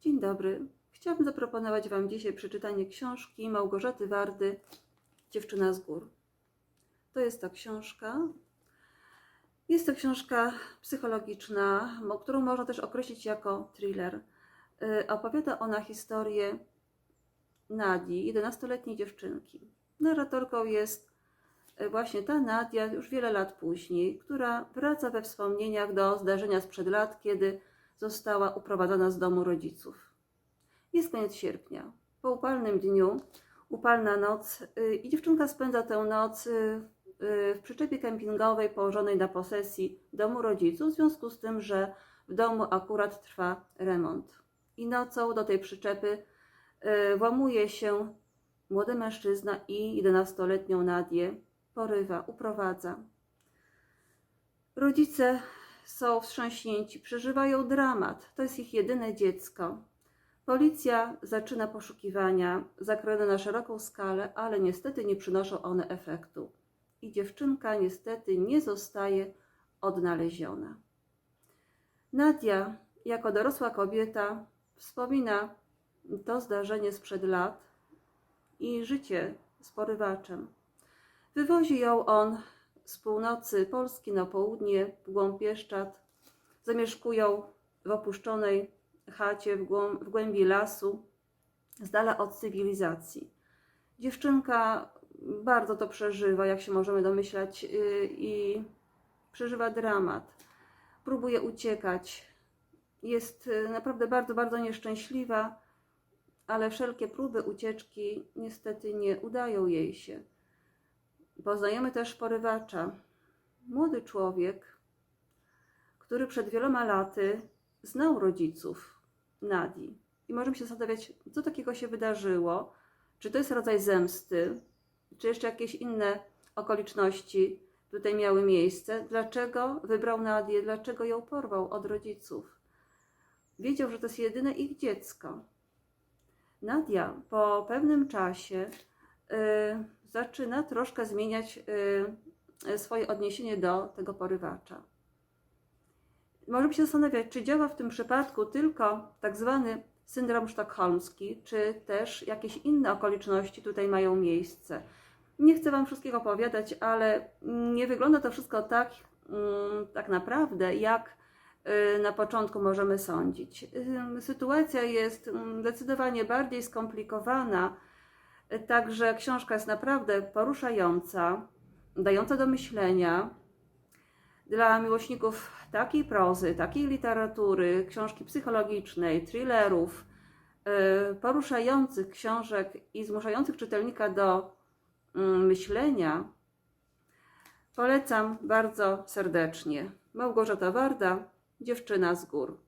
Dzień dobry. Chciałabym zaproponować Wam dzisiaj przeczytanie książki Małgorzaty Wardy Dziewczyna z gór. To jest ta książka. Jest to książka psychologiczna, którą można też określić jako thriller. Y, Opowiada ona historię Nadii, 11-letniej dziewczynki. Narratorką jest y, właśnie ta Nadia już wiele lat później, która wraca we wspomnieniach do zdarzenia sprzed lat, kiedy została uprowadzona z domu rodziców. Jest koniec sierpnia. Po upalnym dniu, upalna noc y, i dziewczynka spędza tę noc y, y, w przyczepie kempingowej położonej na posesji domu rodziców, w związku z tym, że w domu akurat trwa remont. I nocą do tej przyczepy włamuje się młody mężczyzna i 11-letnią Nadię porywa, uprowadza. Rodzice są wstrząśnięci, przeżywają dramat. To jest ich jedyne dziecko. Policja zaczyna poszukiwania, zakrojone na szeroką skalę, ale niestety nie przynoszą one efektu. I dziewczynka niestety nie zostaje odnaleziona. Nadia, jako dorosła kobieta, wspomina to zdarzenie sprzed lat i życie z porywaczem. Wywozi ją on z północy Polski na południe, w głąb Pieszczad. Zamieszkują w opuszczonej chacie w, głębi lasu, z dala od cywilizacji. Dziewczynka bardzo to przeżywa, jak się możemy domyślać, yy, i przeżywa dramat. Próbuje uciekać. Jest yy, naprawdę bardzo, bardzo nieszczęśliwa, ale wszelkie próby ucieczki niestety nie udają jej się. Poznajemy też porywacza. Młody człowiek, który przed wieloma laty znał rodziców Nadii. I możemy się zastanawiać, co takiego się wydarzyło. Czy to jest rodzaj zemsty, czy jeszcze jakieś inne okoliczności tutaj miały miejsce. Dlaczego wybrał Nadię, dlaczego ją porwał od rodziców? Wiedział, że to jest jedyne ich dziecko. Nadia po pewnym czasie y, zaczyna troszkę zmieniać y, swoje odniesienie do tego porywacza. Możemy się zastanawiać, czy działa w tym przypadku tylko tak zwany syndrom sztokholmski, czy też jakieś inne okoliczności tutaj mają miejsce. Nie chcę Wam wszystkiego opowiadać, ale nie wygląda to wszystko tak, mm, tak naprawdę, jak y, na początku możemy sądzić. Y, Sytuacja jest mm, zdecydowanie bardziej skomplikowana, y, także książka jest naprawdę poruszająca, dająca do myślenia. Dla miłośników takiej prozy, takiej literatury, książki psychologicznej, thrillerów, y, poruszających książek i zmuszających czytelnika do mm, myślenia, polecam bardzo serdecznie. Małgorzata Warda, Dziewczyna z gór.